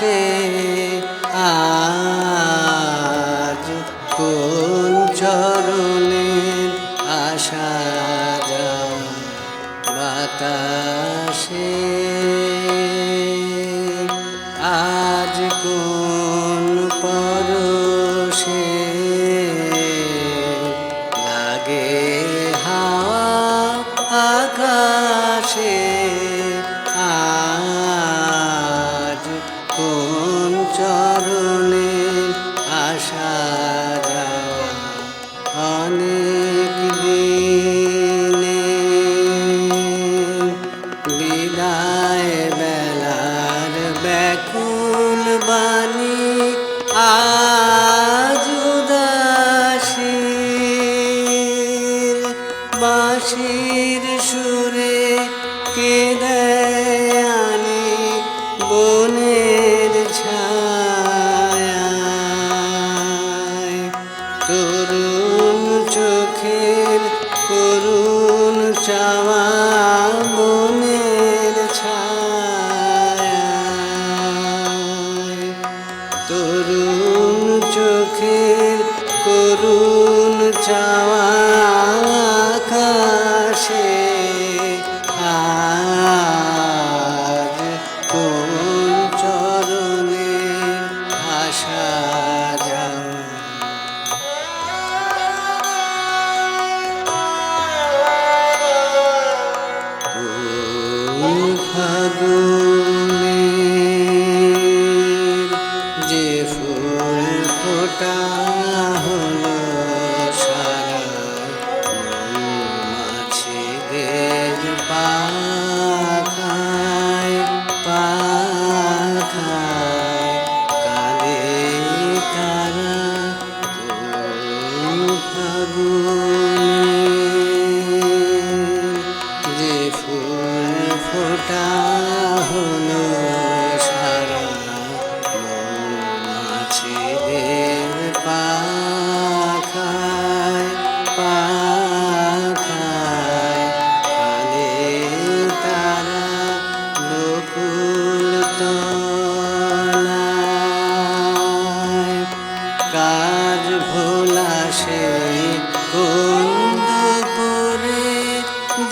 আকাশে আজ কোন চরণে আশা বাতাসে? বাঁশির সুরে কেঁদে আনে বনের ছায় তরুণ চোখের করুণ চাওয়া বনের ছায় তরুণ চোখের করুণ চাওয়া মৌমাছিদের পাখায় পাখায় তারা বকুল তলায়। কাজ ভোলা সে কোন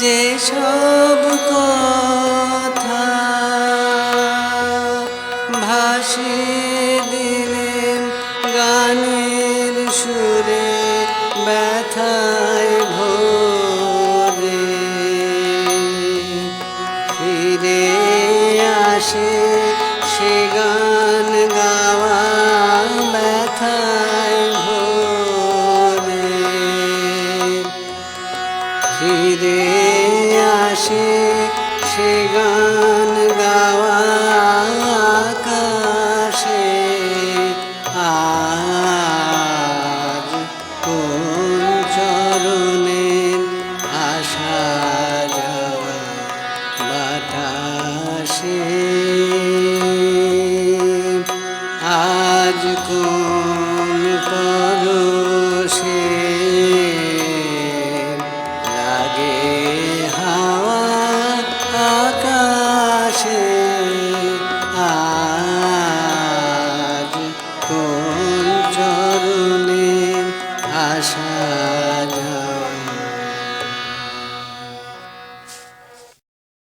যে সব কথা আসে, সে গান গাওয়া ব্যথায় ভোরে। ফিরে আসে, সে গান গাওয়া আকাশে। আজ কোন চরণের আশা যাওয়া বাতাসে আজ কোন পরশে লাগে হাওয়া আকাশে। আজ কোন চরণে আশা